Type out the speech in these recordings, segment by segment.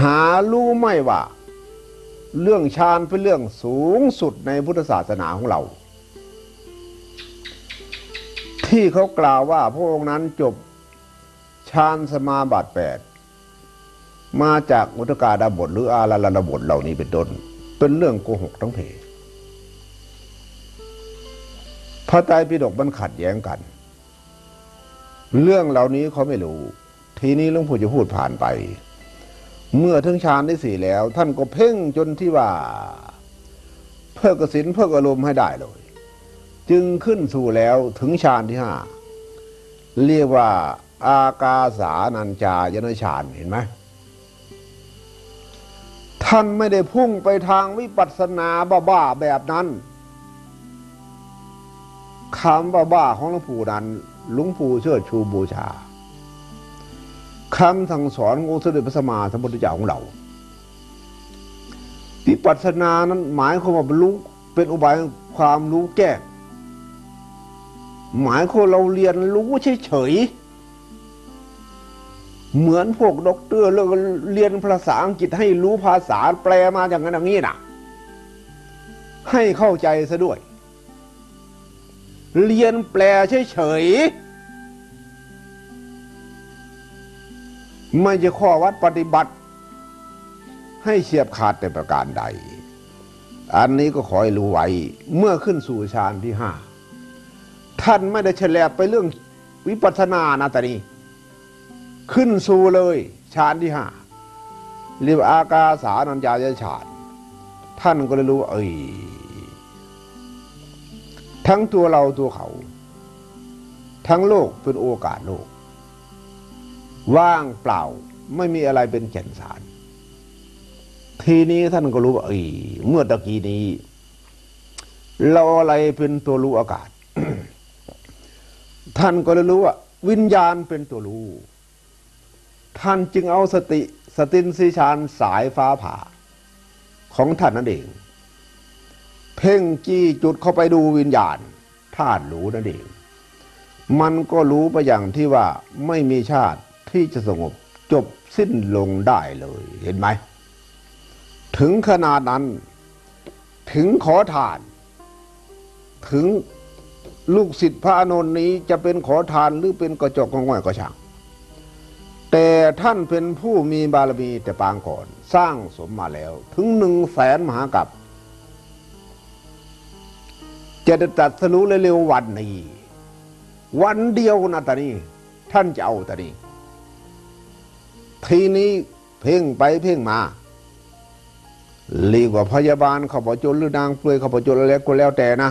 หารู้ไม่ว่า เรื่องฌานเป็นเรื่องสูงสุดในพุทธศาสนาของเรา ที่เขากล่าวว่าพระองค์นั้นจบฌานสมาบัติแปดมาจากมุตกาดาบทหรืออาราลดาบทเหล่านี้เป็นต้น เป็นเรื่องโกหกทั้งเพพระไตรปิฎกมันขัดแย้งกัน เรื่องเหล่านี้เขาไม่รู้ ทีนี้หลวงปู่จะพูดผ่านไป เมื่อถึงฌานที่สี่แล้ว ท่านก็เพ่งจนที่ว่า เพิกสินเพิกอารมณ์ให้ได้เลย จึงขึ้นสู่แล้วถึงฌานที่ห้าเรียกว่า อากาสานัญจายนฌานเห็นไหมท่านไม่ได้พุ่งไปทางวิปัสสนาบ้าๆแบบนั้นคำบ้าๆของหลวงปู่นั้นหลวงปู่เชิดชูบูชา คำสั่งสอนของค์สมเด็จพระสัมมาสัมพุทธเจ้าของเราวิปัสสนานั้นหมายความว่าบรรลุเป็นอุบายความรู้แก้หมายความเราเรียนรู้เฉยๆเหมือนพวกด็อกเตอร์เรียนภาษาอังกฤษให้รู้ภาษาแปลมาอย่างนั้นอย่างนี้นะให้เข้าใจซะด้วย เรียนแปลเฉยๆ ไม่จะข้อวัดปฏิบัติ ให้เฉียบขาดแต่ประการใด อันนี้ก็ขอให้รู้ไว้ เมื่อขึ้นสู่ฌานที่ห้าท่านไม่ได้เฉลบไปเรื่องวิปัสสนานะตานี้ ขึ้นสู่เลยฌานที่ห้าเรียกอากาสานัญญายฌานท่านก็เลยรู้ว่าเอ้ยทั้งตัวเราตัวเขา ทั้งโลกเป็นโอกาสโลก ว่างเปล่า ไม่มีอะไรเป็นแก่นสาร ทีนี้ท่านก็รู้ว่าเอ้ยเมื่อตะกี้นี้ เราอะไรเป็นตัวรู้อากาศ ท่านก็เลยรู้ว่า วิญญาณเป็นตัวรู้ ท่านจึงเอาสติสตินสีชานสายฟ้าผ่า ของท่านนั่นเอง เพ่งจี้จุดเข้าไปดูวิญญาณธาตุรู้นั่นเอง มันก็รู้ไปอย่างที่ว่าไม่มีชาติ ที่จะสงบจบสิ้นลงได้เลย เห็นไหม ถึงขนาดนั้น ถึงขอทาน ถึงลูกศิษย์พระอนนท์นี้จะเป็นขอทานหรือเป็นกระจกง่อยก็ช่าง แต่ท่านเป็นผู้มีบารมีแต่ปางก่อน สร้างสมมาแล้ว ถึงหนึ่งแสนมหากับจะตัดสรู้เร็วๆวันนี้ วันเดียวนะตานี้ ท่านจะเอาตานี้ ทีนี้เพ่งไปเพ่งมาลีกว่าพยาบาลขาบจนหรือนางเปลือยขาบจนอะไรก็แล้วแต่นะ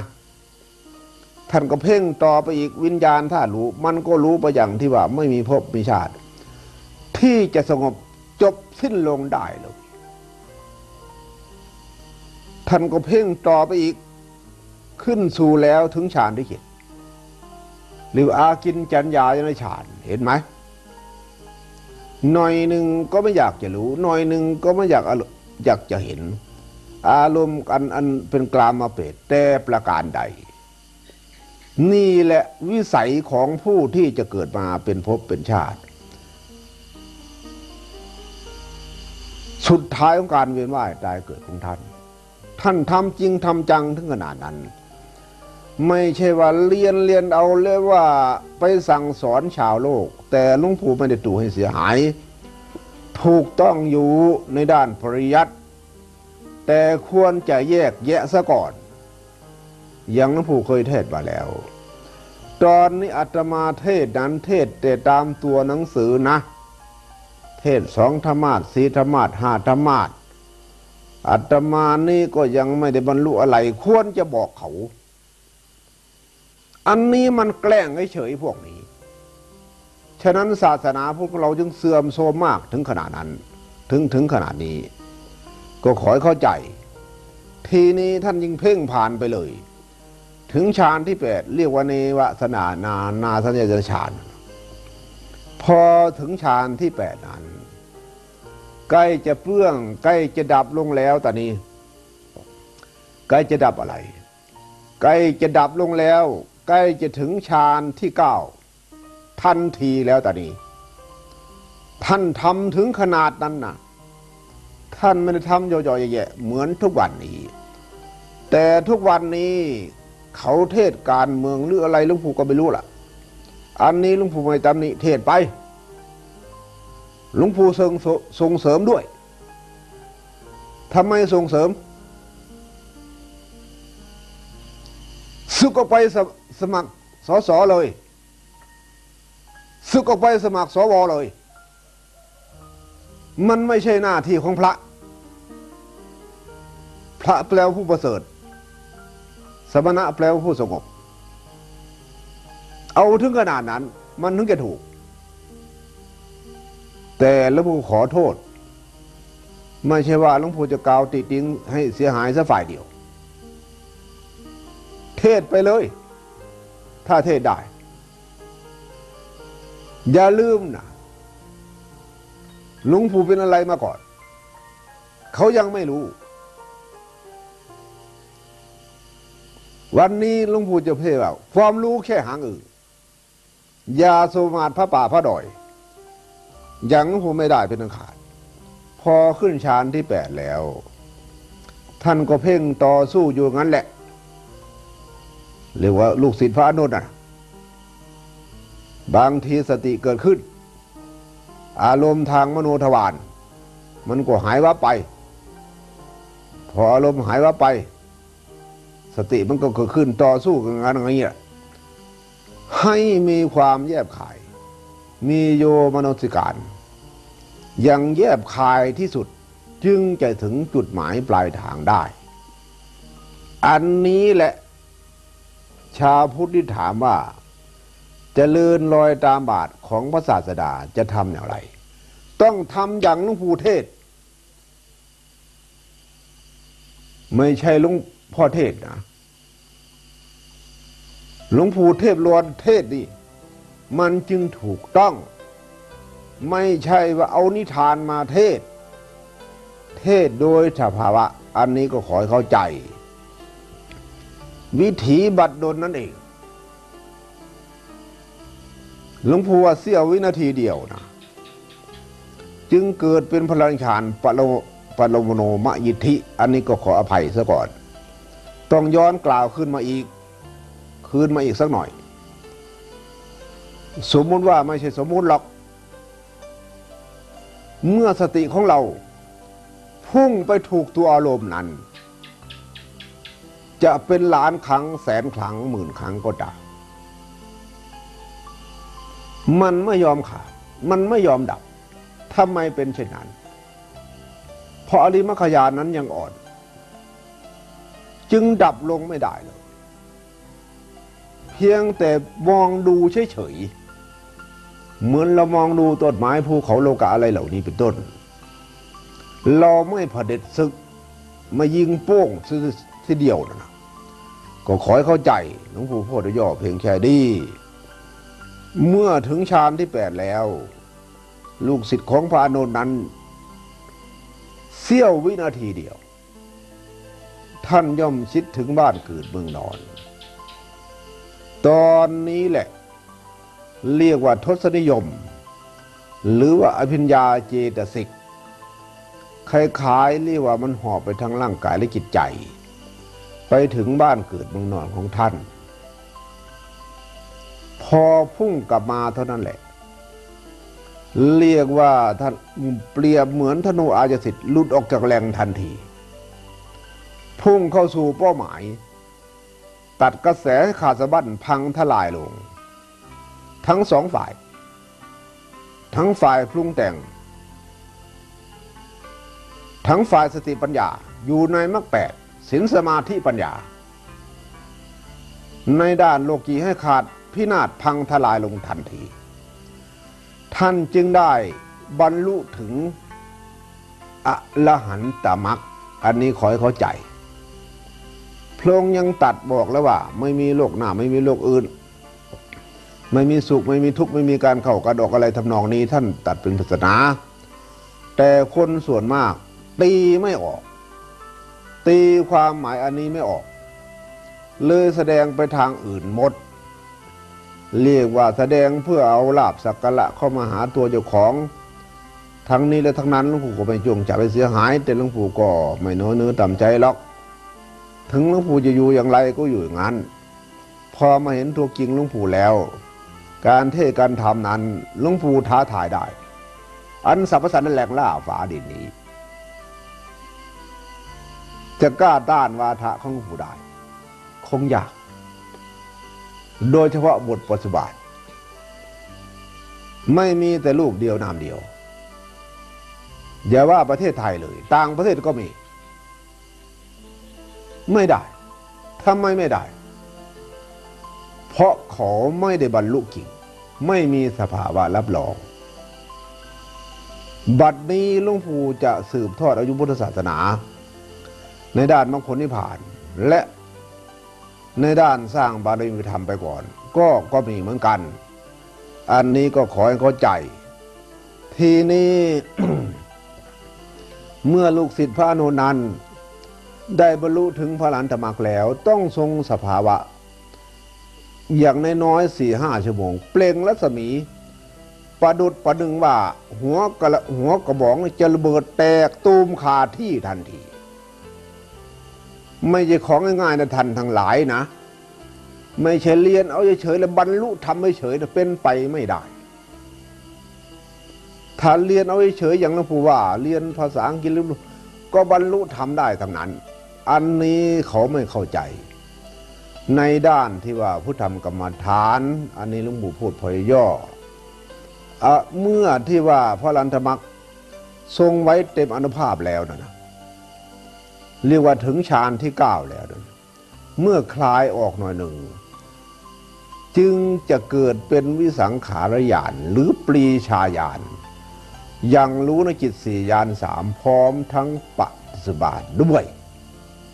ท่านก็เพ่งต่อไปอีกวิญญาณถ้ารู้ มันก็รู้ไปอย่างที่ว่าไม่มีภพมีชาติ ที่จะสงบจบสิ้นลงได้เลยท่านก็เพ่งต่อไปอีกขึ้นสู่แล้วถึงฌานที่เจ็ดหรืออากินจัญญาในฌานเห็นไหม หน่อยหนึ่งก็ไม่อยากจะรู้ หน่อยหนึ่งก็ไม่อยากอยากจะเห็น อารมณ์อันอันเป็นกลามมาเปตแต่ประการใด นี่แหละวิสัยของผู้ที่จะเกิดมาเป็นภพเป็นชาติ สุดท้ายของการเวียนว่ายตายเกิดของท่าน ท่านทำจริงทำจังถึงขนาดนั้น ไม่ใช่ว่าเรียนเรียนเอาเลยว่าไปสั่งสอนชาวโลก แต่ลุงปู่ไม่ได้ตู่ให้เสียหาย ถูกต้องอยู่ในด้านปริยัติแต่ควรจะแยกแยะซะก่อน อย่างหลุงปู่เคยเทศมาแล้ว ตอนนี้อาตมาเทศนั้นเทศแต่ตามตัวหนังสือนะ เทศสองธรรมาสสี่ธรรมาสห้าธรรมาสอาตมานี่ก็ยังไม่ได้บรรลุอะไร ควรจะบอกเขา อันนี้มันแกล้งเฉยพวกนี้ ฉะนั้นศาสนาพวกเราจึงเสื่อมโทรมมากถึงขนาดนั้น ถึงถึงขนาดนี้ ก็ขอให้เข้าใจ ทีนี้ท่านยิ่งเพ่งผ่านไปเลย ถึงฌานที่แปดเรียกว่าเนวสนานานาสัญญาฌานพอถึงฌานที่แปดนั้นใกล้จะเปื้องใกล้จะดับลงแล้วตอนนี้ ใกล้จะดับอะไร ใกล้จะดับลงแล้ว ใกล้จะถึงฌานที่เก้าทันทีแล้วตอนนี้ ท่านทำถึงขนาดนั้นนะท่านไม่ได้ทำย่อยๆแย่ๆเหมือนทุกวันนี้ แต่ทุกวันนี้เขาเทศการเมืองหรืออะไรลุงปู่ก็ไม่รู้ล่ะ อันนี้ลุงปู่ไม่ตำหนิเทศไปลุงปู่ส่งส่งเสริมด้วยทำไมส่งเสริม สึกออกไปสสมัครสสเลยสึกออกไปสมัครสวเลย มันไม่ใช่หน้าที่ของพระ พระแปลผู้ประเสริฐ สมณะแปลผู้สงบ เอาถึงขนาดนั้น มันถึงจะถูก แต่หลวงปู่ขอโทษ ไม่ใช่ว่าหลวงปู่จะกล่าวติติงให้เสียหายซะฝ่ายเดียว เทศไปเลย ถ้าเทศได้ อย่าลืมนะลุงปู่เป็นอะไรมาก่อน เขายังไม่รู้ วันนี้ลุงปู่จะเพ่ว่าความรู้แค่หางอื่นอย่าสมาทพระป่าพระดอย ยังหลวงปู่ไม่ได้เป็นอันขาด พอขึ้นฌานที่แปดแล้ว ท่านก็เพ่งต่อสู้อยู่งั้นแหละ เรียกว่าลูกศิษย์พระอนุนน่ะบางทีสติเกิดขึ้น อารมณ์ทางมโนทวารมันก็หายวับไป พออารมณ์หายวับไป สติมันก็เกิดขึ้นต่อสู้กันงานอย่างนี้ยให้มีความแยบขาย มีโยมนสิการ ยังแยบคายที่สุดจึงจะถึงจุดหมายปลายทางได้ อันนี้แหละ ชาวพุทธที่ถามว่าจะเลื่อนลอยตามบาทของพระศาสดาจะทำอย่างไร ต้องทำอย่างลุงปู่เทศ ไม่ใช่ลุงพ่อเทศนะหลวงปู่เทพลวนเทศนี่มันจึงถูกต้อง ไม่ใช่ว่าเอานิทานมาเทศ เทศโดยสภาวะ อันนี้ก็ขอให้เข้าใจ วิถีบัดดลนั่นเอง หลวงปู่ว่าเสี้ยววินาทีเดียวนะจึงเกิดเป็นพลังฌานปโลปโลมโนมยิทธิ อันนี้ก็ขออภัยซะก่อน ต้องย้อนกล่าวขึ้นมาอีก คืนมาอีกสักหน่อย สมมุติว่าไม่ใช่สมมุติหรอก เมื่อสติของเรา พุ่งไปถูกตัวอารมณ์นั้น จะเป็นล้านครั้งแสนครั้งหมื่นครั้งก็ตามมันไม่ยอมขาด มันไม่ยอมดับทำไมเป็นเช่นนั้น เพราะอริมัคยานนั้นยังอ่อน จึงดับลงไม่ได้เลย เพียงแต่มองดูเฉยๆ เหมือนเรามองดูต้นไม้ภูเขาโลกาอะไรเหล่านี้เป็นต้น เราไม่ผด็จศึก มายิงโป้งทีเดียวนะ ก็ขอให้เข้าใจหลวงปู่พ่อได้ย่อเพียงแค่ดี เมื่อถึงฌานที่แปดแล้ว ลูกศิษย์ของพระอานนนั้น เสี้ยววินาทีเดียว ท่านย่อมคิดถึงบ้านเกิดเมืองนอน ตอนนี้แหละ เรียกว่าทศนิยม หรือว่าอภิญญาเจตสิกคล้ายๆเรียกว่ามันหอบไปทั้งร่างกายและจิตใจ ไปถึงบ้านเกิดเมืองนอนของท่าน พอพุ่งกลับมาเท่านั้นแหละ เรียกว่าท่านเปรียบเหมือนธนูอาจสิทธิ์หลุดออกจากแรงทันที พุ่งเข้าสู่เป้าหมาย ตัดกระแสขาดสะบั้นพังทลายลง ทั้งสองฝ่าย ทั้งฝ่ายปรุงแต่ง ทั้งฝ่ายสติปัญญาอยู่ในมรรคแปด ศีลสมาธิปัญญา ในด้านโลกีให้ขาดพินาศพังทลายลงทันที ท่านจึงได้บรรลุถึงอรหันตมรรคอันนี้ขอให้เข้าใจ พระองค์ยังตัดบอกแล้วว่า ไม่มีโลกหน้าไม่มีโลกอื่น ไม่มีสุขไม่มีทุกข์ไม่มีการเข้ากระดอกอะไรทำนองนี้ ท่านตัดเป็นศาสนา แต่คนส่วนมากตีไม่ออก ตีความหมายอันนี้ไม่ออก เลยแสดงไปทางอื่นหมด เรียกว่าแสดงเพื่อเอาลาบสักกะเข้ามาหาตัวเจ้าของ ทั้งนี้และทั้งนั้นหลวงปู่ก็ไม่จงจะไปเสียหาย แต่หลวงปู่ก็ไม่น้อยเนื้อต่ำใจหรอก ถึงหลวงปู่จะอยู่อย่างไรก็อยู่อย่างนั้น พอมาเห็นตัวจริงหลวงปู่แล้ว การเทศการทำนั้นหลวงปู่ท้าทายได้ อันสรรพสันนั่นแหลกล่าฝาดินนี้ จะกล้าต้านวาทะของหลวงปู่ได้คงยาก โดยเฉพาะบทปฏิบัติไม่มีแต่ลูกเดียวนามเดียว อย่าว่าประเทศไทยเลย ต่างประเทศก็มี ไม่ได้ทำไมไม่ได้ เพราะเขาไม่ได้บรรลุกิ่ง ไม่มีสภาวะรับรอง บัดนี้หลวงปู่จะสืบทอดอายุพุทธศาสนา ในด้านมรรคผลนิพพาน และในด้านสร้างบารมีธรรมไปก่อน ก็ก็มีเหมือนกัน อันนี้ก็ขอให้เข้าใจ ทีนี้ เมื่อลูกศิษย์พระอนุนันได้บรรลุถึงพระหลานธรรมกแล้ว ต้องทรงสภาวะ อย่างน้อยๆสี่ห้าชั่วโมง เปล่งรัศมีประดุดประดึงว่า หัวกระหัวกระบอกจะระเบิดแตกตูมขาที่ทันที ไม่ใช่ของง่ายๆนะท่านทั้งหลายนะ ไม่ใช่เรียนเอาเฉยๆแล้วบรรลุทำเฉยๆนะเป็นไปไม่ได้ถ้าเรียนเอาเฉยๆอย่างหลวงปู่ว่า เรียนภาษาอังกฤษก็บรรลุทำได้ทั้งนั้น อันนี้เขาไม่เข้าใจ ในด้านที่ว่าผู้ทำกรรมฐาน อันนี้หลวงปู่พูดพอยย่ออเมื่อที่ว่าพระลันธมักทรงไว้เต็มอนุภาพแล้วนะนะ เรียกว่าถึงฌานที่เก้าแล้ว เมื่อคลายออกหน่อยหนึ่ง จึงจะเกิดเป็นวิสังขารญาณหรือปรีชาญาณยังรู้ในจิตสี่ญาณสามพร้อมทั้งปฏิบัติด้วย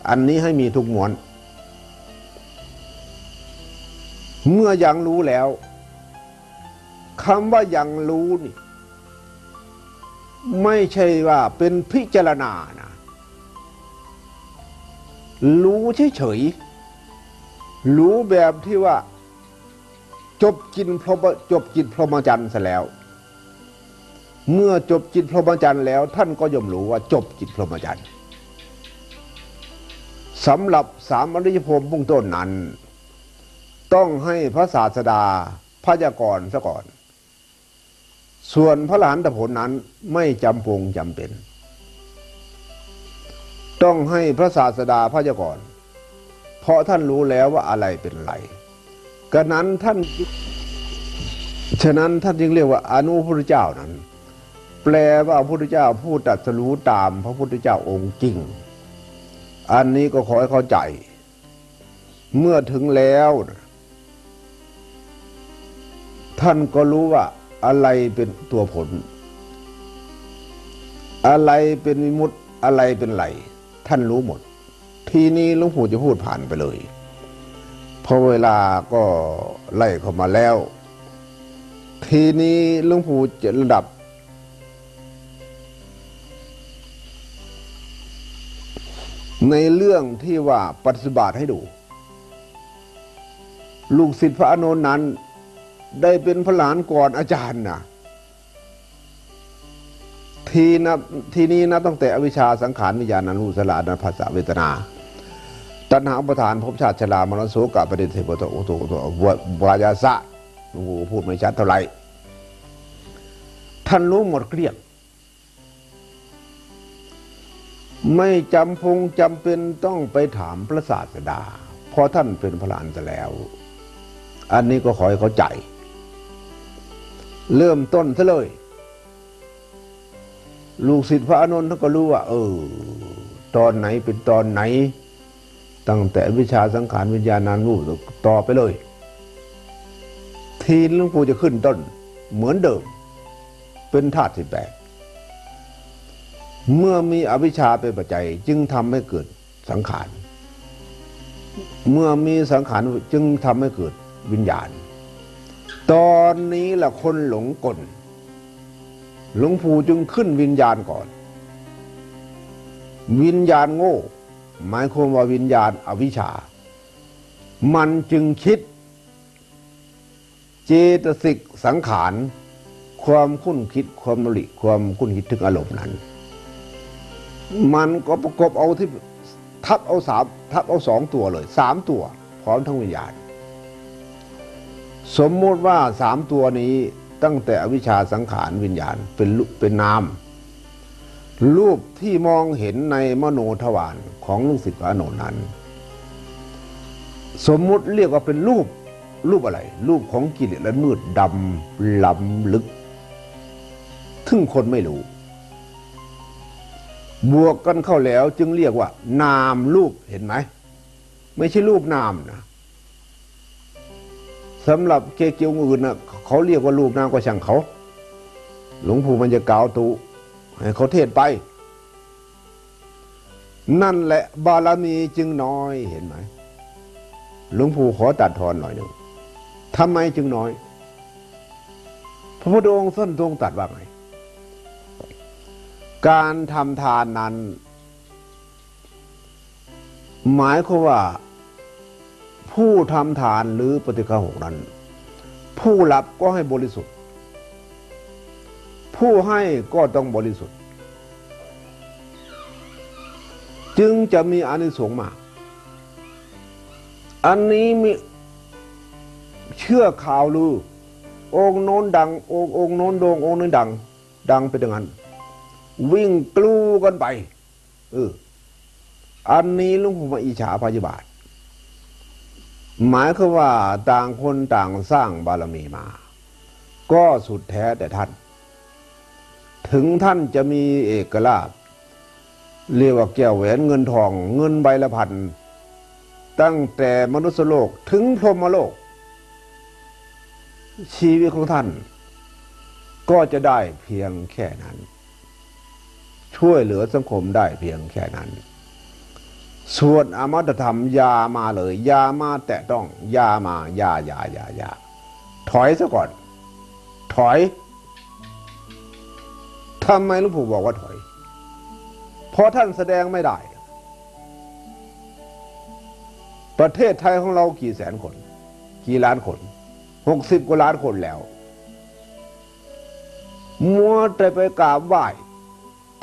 อันนี้ให้มีทุกมวลเมื่อยังรู้แล้วคำว่ายังรู้นี่ ไม่ใช่ว่าเป็นพิจารณานะ รู้เฉยๆรู้แบบที่ว่า จบกินพรหมจบจิตพรหมจรรย์ซะแล้ว เมื่อจบจิตพรหมจรรย์แล้ว ท่านก็ย่อมรู้ว่าจบจิตพรหมจรรย์สำหรับสามอริยภพมุ่งต้นนั้น ต้องให้พระศาสดาพยากรณ์ซะก่อน ส่วนพระหลานตผลนั้นไม่จำปงจำเป็น ต้องให้พระศาสดาพยากรณ์เพราะท่านรู้แล้วว่าอะไรเป็นไรกระนั้นท่าน ฉะนั้นท่านจึงเรียกว่าอนุพระพุทธเจ้านั้น แปลว่าพระพุทธเจ้าผู้ตรัสรู้ตามพระพุทธเจ้าองค์จริง อันนี้ก็ขอให้เข้าใจ เมื่อถึงแล้วท่านก็รู้ว่าอะไรเป็นตัวผล อะไรเป็นวิมุตติอะไรเป็นไหล ท่านรู้หมด ทีนี้หลวงปู่จะพูดผ่านไปเลยเพราะเวลาก็ไล่เข้ามาแล้ว ทีนี้หลวงปู่จะระดับ ในเรื่องที่ว่าปฏิบัติให้ดู ลูกศิษย์พระอานนท์นั้น ได้เป็นพระหลานก่อนอาจารย์นะ ทีนะทีนี้นะตั้งแต่อวิชชาสังขารวิญญาณนันุสลานันภาษาเวทนา ตัณหาอุปทานภพชาติชรามรณโสกะประเด็นเทปโตโอโตโตวายาสะหลวงปู่พูดไม่ชัดเท่าไหร่ท่านรู้หมดเกลี้ยงไม่จำพงจำเป็นต้องไปถามพระศาสดา เพราะท่านเป็นพระหลานแต่แล้ว อันนี้ก็ขอให้เขาใจ เริ่มต้นซะเลย ลูกศิษย์พระอานนท์ท่านก็รู้ว่า เออ ตอนไหนเป็นตอนไหน ตั้งแต่วิชาสังขารวิญญาณนานูต่อไปเลย ทีหลวงปู่จะขึ้นต้น เหมือนเดิม เป็นธาตุสิบแปดเมื่อมีอวิชชาเป็นปัจจัย จึงทำให้เกิดสังขาร เมื่อมีสังขารจึงทำให้เกิดวิญญาณ ตอนนี้แหละคนหลงกล หลวงปู่จึงขึ้นวิญญาณก่อน วิญญาณโง่ หมายความว่าวิญญาณอวิชชา มันจึงคิด เจตสิกสังขาร ความคุ้นคิดความนริความคุ้นคิดถึงอารมณ์นั้น มันก็ประกบเอาที่ทับเอาสามทับเอาสองตัวเลยสามตัว พร้อมทั้งวิญญาณ สมมติว่าสามตัวนี้ ตั้งแต่อวิชชาสังขารวิญญาณเป็นเป็นนาม รูปที่มองเห็นในมโนทวารของลูกศิษย์อนนท์นั้น สมมุติเรียกว่าเป็นรูปรูปอะไร รูปของกิเลสและมืดดำล้ำลึกทึ่งคนไม่รู้ บวกกันเข้าแล้วจึงเรียกว่า นามรูปเห็นไหม ไม่ใช่รูปนามนะ สำหรับเกเกียวอื่นนะเขาเรียกว่ารูปนามก็ช่างเขา หลวงปู่มันจะกล่าวตุให้เขาเทศไป นั่นแหละบารมีจึงน้อยเห็นไหมหลวงปู่ขอตัดทอนหน่อยหนึ่งทำไมจึงน้อย พระพุทธองค์ส้นทรงตัดว่าไง การทำทานนั้น หมายความว่า ผู้ทำทานหรือปฏิฆาหกนั้น ผู้รับก็ให้บริสุทธิ์ ผู้ให้ก็ต้องบริสุทธิ์ จึงจะมีอานิสงส์มาก อันนี้มีเชื่อข่าวลือ องค์โน้นดัง องค์องค์โน้นโดงองค์นี้ดัง ดังไปดังนั้น วิ่งกลูกันไปเอออันนี้ลุงผมมาอิจฉาพยาบาท หมายคือว่าต่างคนต่างสร้างบารมีมา ก็สุดแท้แต่ท่าน ถึงท่านจะมีเอกลาภเรียกว่าแก้วแหวนเงินทองเงินใบละพัน ตั้งแต่มนุษยโลกถึงพรหมโลก ชีวิตของท่าน ก็จะได้เพียงแค่นั้น ช่วยเหลือสังคมได้เพียงแค่นั้น ส่วนอมตะธรรมอยามาเลยอยามาแตะต้องอยามาอยาอยาอยาอยาถอยซะก่อน ถอยทำไมหลุงปู่บอกว่าถอย เพราะท่านแสดงไม่ได้ ประเทศไทยของเรากี่แสนคน กี่ล้านคนหกสิบกว่าล้านคนแล้ว มัวแต่ไปกราบไหว้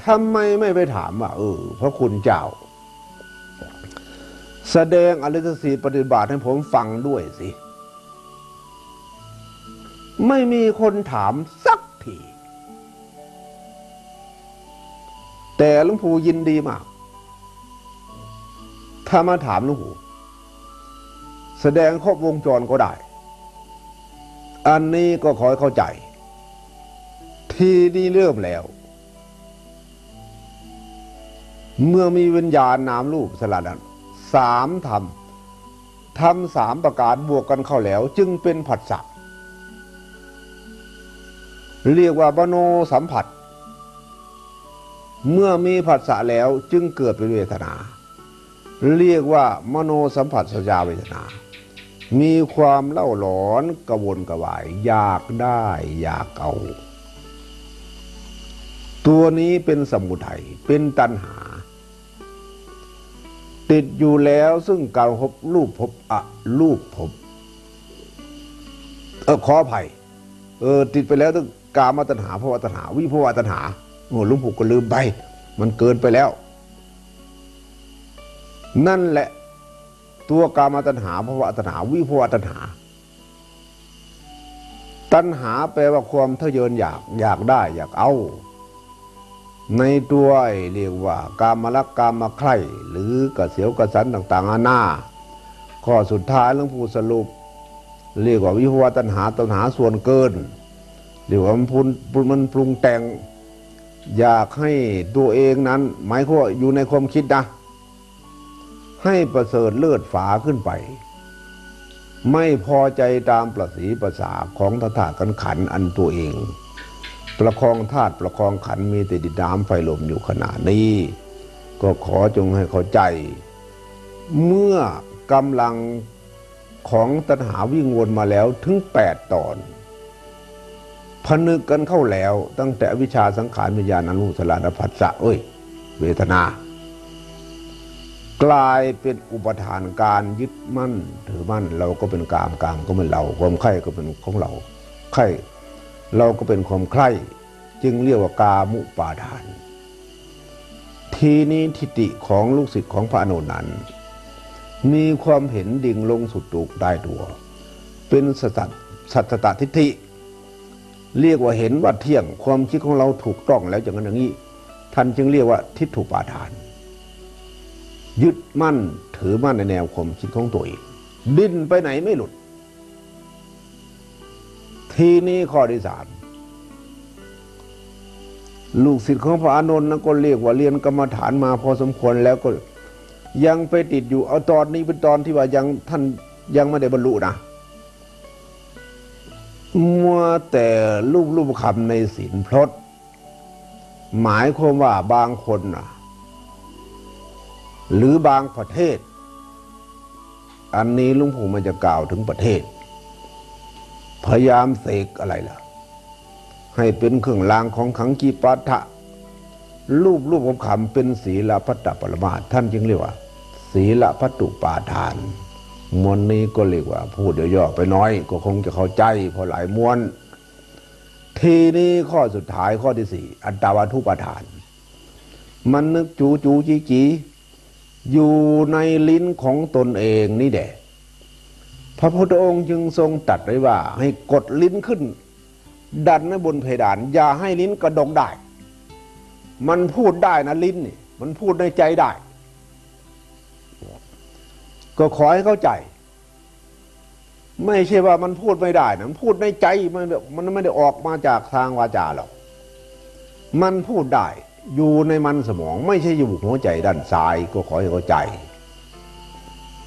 ทำไมไม่ไปถามว่าเออ พระคุณเจ้า แสดงอริยสีปฏิบัติให้ผมฟังด้วยสิ ไม่มีคนถามสักที แต่หลวงปู่ยินดีมาก ถ้ามาถามหลวงปู่แสดงครบวงจรก็ได้ อันนี้ก็ขอให้เข้าใจ ทีนี้เริ่มแล้ว เมื่อมีวิญญาณนามรูปสลัดนั้น สามทำทำสามประการบวกกันเข้าแล้ว จึงเป็นผัสสะเรียกว่าบโนสัมผัส เมื่อมีผัสสะแล้วจึงเกิดเป็นเวทนา เรียกว่ามโนสัมผัสสยาเวทนา มีความเล่าหลอนกระวนกระวาย อยากได้อยากเอา ตัวนี้เป็นสมุทัยเป็นตัณหา ติดอยู่แล้วซึ่งการพบรูปพบอะรูปพบเออขออภัยเออติดไปแล้วต้องกามาตัณหาภวตัณหา วิภวตัณหาโอ้ลุงผูกก็ลืมไป มันเกินไปแล้ว นั่นแหละ ตัวกามาตัณหาภวตัณหา วิภวตัณหา ตัณหาแปลว่าความทะเยออยากอยากได้อยากเอา ในตัวเรียกว่ากามลักกามมาใคร่หรือกระเสียวกระสันต่างๆอาณาข้อสุดท้ายหลวงปู่สรุป เรียกว่าวิภวตัณหาตัณหาส่วนเกินเรียกว่ามันพุนมันปรุงแต่ง อยากให้ตัวเองนั้น หมายความว่าอยู่ในความคิดนะ ให้ประเสริฐเลือดฝาขึ้นไป ไม่พอใจตามประสีประสาของทถากันขันอันตัวเอง ประคองธาตุประคองขันมีแต่ดินน้ำไฟลมอยู่ขนาดนี้ ก็ขอจงให้เข้าใจ เมื่อกำลังของตัณหาวิ่งวนมาแล้วถึงแปดตอน พนึกกันเข้าแล้ว ตั้งแต่วิชาสังขารวิญญาณอนุสลานผัสสะเอ้ย เวทนา กลายเป็นอุปทานการยึดมั่น ถือมั่นเราก็เป็นกามกามก็เป็นเรา ความไข่ก็เป็นของเราไข่ เราก็เป็นความใคร่จึงเรียกว่ากามุปาทาน ทีนี้ทิฏฐิของลูกศิษย์ของพระอนุนั้น มีความเห็นดิ่งลงสุดตุกได้ตัว เป็นสัตสัตตทิฏฐิ เรียกว่าเห็นว่าเที่ยงความคิดของเราถูกต้องแล้วอย่างนั้นอย่างนี้ ท่านจึงเรียกว่าทิฏฐุปาทาน ยึดมั่นถือมั่นในแนวความคิดของตัวเองดิ้นไปไหนไม่หลุด ทีนี้ข้อที่สามลูกศิษย์ของพระอานนท์นะก็เรียกว่าเรียนกรรมฐานมาพอสมควรแล้วก็ยังไปติดอยู่เอาตอนนี้เป็นตอนที่ว่ายังท่านยังไม่ได้บรรลุนะมัวแต่รูปรูปคำในศีลพลดหมายความว่าบางคนนะหรือบางประเทศ อันนี้ลุงปู่มันจะกล่าวถึงประเทศ พยายามเสกอะไรล่ะ ให้เป็นเครื่องรางของขังกีปัทะรูปรูปของคำเป็นศีลพัตตปรมาท่านจึงเรียกว่า ศีลพัตตุปาทานมวลนี้ก็เรียกว่า พูดเดีย่อๆไปน้อย ก็คงจะเข้าใจพอหลายมวลทีนี้ข้อสุดท้ายข้อที่สี่อัตตาวาทุปาทาน มันนึกจูจูจีจีอยู่ในลิ้นของตนเองนี่แด พระพุทธองค์จึงทรงตัดไว้ว่า ให้กดลิ้นขึ้น ดันไว้บนเพดาน อย่าให้ลิ้นกระดกได้ มันพูดได้นะลิ้นนี่มันพูดในใจได้ ก็ขอให้เข้าใจ ไม่ใช่ว่ามันพูดไม่ได้นะมันพูดในใจมันมันไม่ได้ออกมาจากทางวาจาหรอกมันพูดได้อยู่ในมันสมอง ไม่ใช่อยู่หัวใจด้านซ้ายก็ขอให้เข้าใจ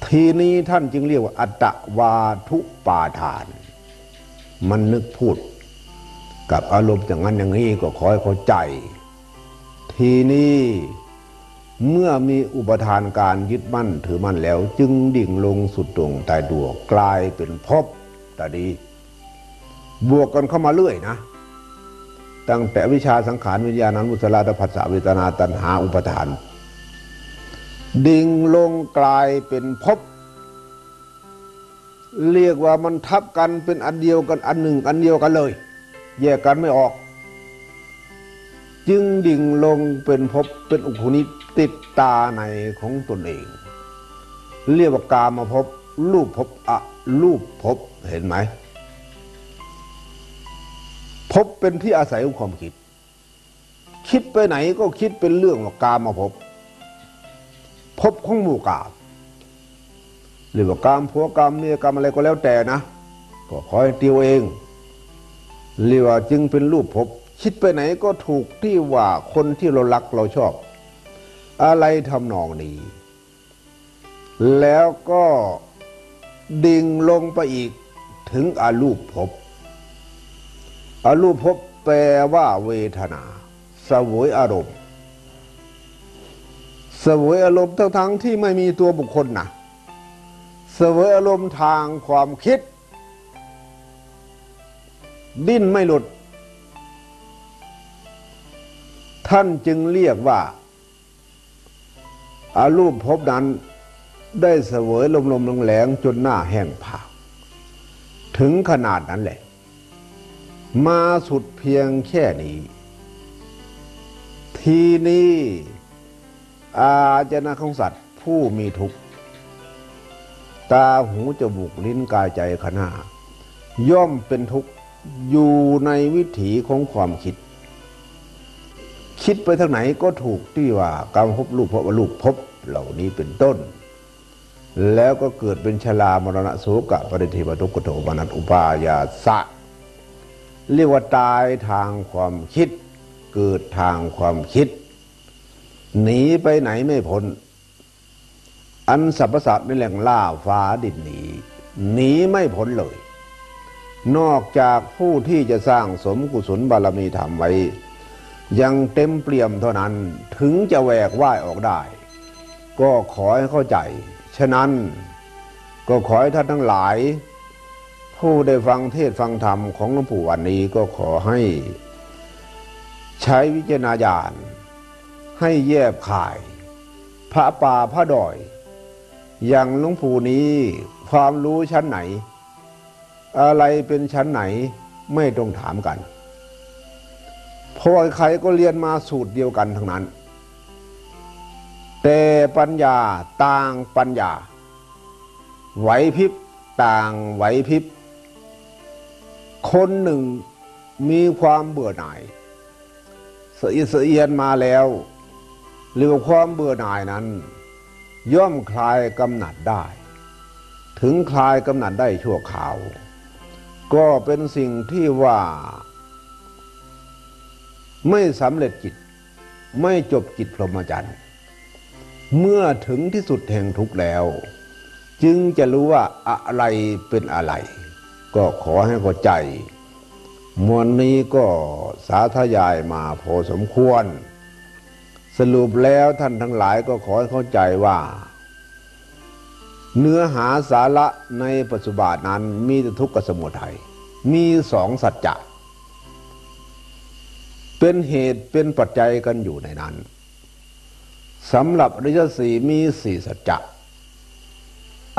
ทีนี้ท่านจึงเรียกว่า อัตวาทุปาทาน มันนึกพูด กับอารมณ์อย่างนั้นอย่างนี้ก็ขอให้เข้าใจ ทีนี้เมื่อมีอุปทานการยึดมั่นถือมั่นแล้ว จึงดิ่งลงสุดตรงตายดัวกลายเป็นภพแต่ดี บวกกันเข้ามาเรื่อยนะ ตั้งแต่วิชาสังขารวิญญาณันุสลาตผัสสะเวทนาตัณหาอุปทาน ดิ่งลงกลายเป็นภพเรียกว่ามันทับกันเป็นอันเดียวกันอันหนึ่งอันเดียวกันเลย แยกกันไม่ออก จึงดิ่งลงเป็นภพเป็นอุคุนิติดตาในของตนเอง เรียกว่ากามาภพรูปภพอะรูปภพเห็นไหมภพเป็นที่อาศัยของความคิด คิดไปไหนก็คิดเป็นเรื่องว่ากามาพ พบของหมู่กาบหรือว่ากามผัวกามเมียกามอะไรก็แล้วแต่นะ ก็คอยตีวเองเรียกว่าจึงเป็นรูปพบคิดไปไหนก็ถูกที่ว่าคนที่เรารักเราชอบ อะไรทำนองนี้ แล้วก็ดิ่งลงไปอีกถึงอารูปพบอรูปภพแปลว่าเวทนา สวยอารมณ์ สวยอารมณ์ทั้งทั้งที่ไม่มีตัวบุคคลนะสวยอารมณ์ทางความคิด ดิ้นไม่หลุด ท่านจึงเรียกว่า อารูปภพนั้นได้เสวยลมลมแรงจนหน้าแห้งผากถึงขนาดนั้นแหละ มาสุดเพียงแค่นี้ ทีนี้ อาจนะของสัตว์ผู้มีทุกข์ตาหูจมูกลิ้นกายใจขณะย่อมเป็นทุกข์อยู่ในวิถีของความคิด คิดไปทางไหนก็ถูกที่ว่ากรรมพบลูกพบลูกพบเหล่านี้เป็นต้น แล้วก็เกิดเป็นชลามรณะโสกะปริเทวทุกขโทมนัตอุปายาสะ เรียกว่าตายทางความคิด เกิดทางความคิด หนีไปไหนไม่พ้น อันสรรพสัตว์ในแหล่งล่าฟ้าดินหนีหนีไม่พ้นเลย นอกจากผู้ที่จะสร้างสมกุศลบารมีธรรมไว้ ยังเต็มเปี่ยมเท่านั้นถึงจะแหวกว่ายออกได้ ก็ขอให้เข้าใจ ฉะนั้นก็ขอให้ท่านทั้งหลาย ผู้ได้ฟังเทศฟังธรรมของหลวงปู่วันนี้ก็ขอให้ ใช้วิจารณญาณ ให้แยบขาย พระป่าพระดอย อย่างหลวงปู่นี้ความรู้ชั้นไหน อะไรเป็นชั้นไหนไม่ต้องถามกันเพราะใครก็เรียนมาสูตรเดียวกันทั้งนั้น แต่ปัญญาต่างปัญญา ไหวพริบต่างไหวพริบ คนหนึ่งมีความเบื่อหน่ายเสียเสียนมาแล้ว เรียกว่าความเบื่อหน่ายนั้น ย่อมคลายกำหนัดได้ ถึงคลายกำหนัดได้ชั่วคราว ก็เป็นสิ่งที่ว่า ไม่สำเร็จจิต ไม่จบจิตพรหมจรรย์เมื่อถึงที่สุดแห่งทุกข์แล้ว จึงจะรู้ว่าอะไรเป็นอะไร ก็ขอให้เข้าใจมวลนนี้ก็สาธยายมาพอสมควร รุปแล้วท่านทั้งหลายก็ขอให้เข้าใจว่า เนื้อหาสาระในปัจจุบันนั้นมีแต่ทุกข์กับสมุทัยมีสองสัจจะเป็นเหตุเป็นปัจจัยกันอยู่ในนั้นสำหรับริยสีมีสี่สัจจะ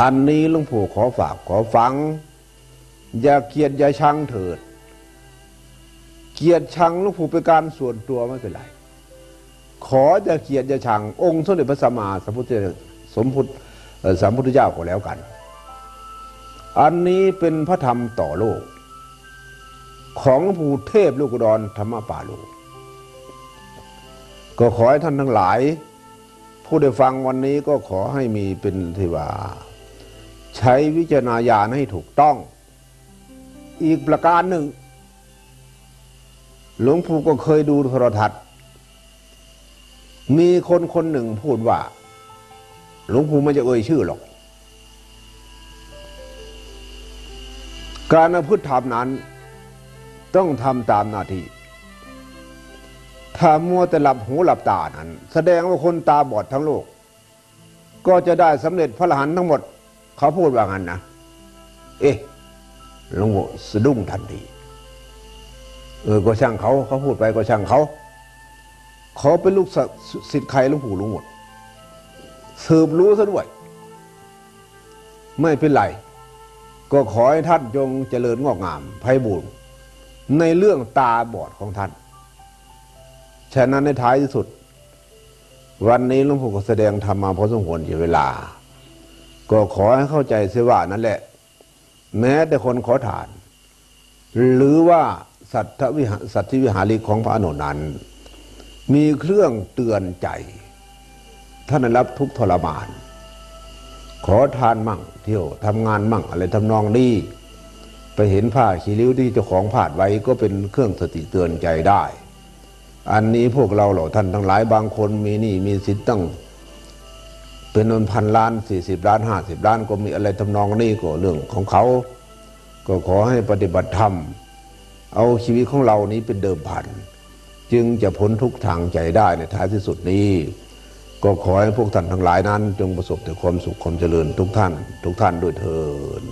อันนี้หลุงปู่ขอฝากขอฟัง อย่าเกลียดอย่าชังเถิด เกลียดชังหลุงปู่เป็นการส่วนตัวไม่เป็นไร อจะเกียดจะชังองค์สมเด็จพระสัมมาสัมพุทธสมพุทธสัมพุทธเจ้าก็แล้วกัน อันนี้เป็นพระธรรมต่อโลก ของหลวงปู่เทพลูกอุดธรรมป่าโลกก็ขอให้ท่านทั้งหลาย ผู้ได้ฟังวันนี้ก็ขอให้มีเป็นที่ว่า ใช้วิจารณญาณให้ถูกต้อง อีกประการหนึ่ง หลวงปู่ก็เคยดูโทรทัศน์ มีคนคนหนึ่งพูดว่า หลวงปู่ไม่จะเอ่ยชื่อหรอก การพฤติธรรมนั้น ต้องทำตามหน้าที่ ถ้ามัวแต่หลับหูหลับตานั้น แสดงว่าคนตาบอดทั้งโลก ก็จะได้สำเร็จพระอรหันต์ทั้งหมด เขาพูดว่างั้นนะ เอ๊ะหลวงปู่สะดุ้งทันทีเออก็ช่างเขาเขาพูดไปก็ช่างเขา เขาเป็นลูกศิษย์ใครหลวงปู่รู้หมดสืบรู้ซะด้วย ไม่เป็นไรก็ขอให้ท่านจงเจริญงอกงามไพบูรณ์ในเรื่องตาบอดของท่าน ฉะนั้นในท้ายที่สุด วันนี้หลวงปู่ก็แสดงธรรมมาพอสมควรเสียเวลา ก็ขอให้เข้าใจเสียว่านั่นแหละ แม้แต่คนขอทาน หรือว่าสัตว์วิหาสัตว์วิหาริกของพระอนุนั้น มีเครื่องเตือนใจ ท่านได้รับทุกทรมาน ขอทานมั่งเที่ยวทำงานมั่งอะไรทำนองนี้ไปเห็นผ้าขีริ้วที่เจ้าของผาดไว้ก็เป็นเครื่องสติเตือนใจได้ อันนี้พวกเราเหล่าท่านทั้งหลายบางคนมีนี่มีสิทธิ์ตั้งเป็นนนพันล้านสี่สิบล้านห้าสิบล้านก็มีอะไรทำนองนี้ก็เรื่องของเขา ก็ขอให้ปฏิบัติธรรม เอาชีวิตของเรานี้เป็นเดิมพัน จึงจะพ้นทุกทางใจได้ในท้ายที่สุดนี้ ก็ขอให้พวกท่านทั้งหลายนั้น จงประสบแต่ความสุขความเจริญทุกท่าน ทุกท่านด้วยเถิด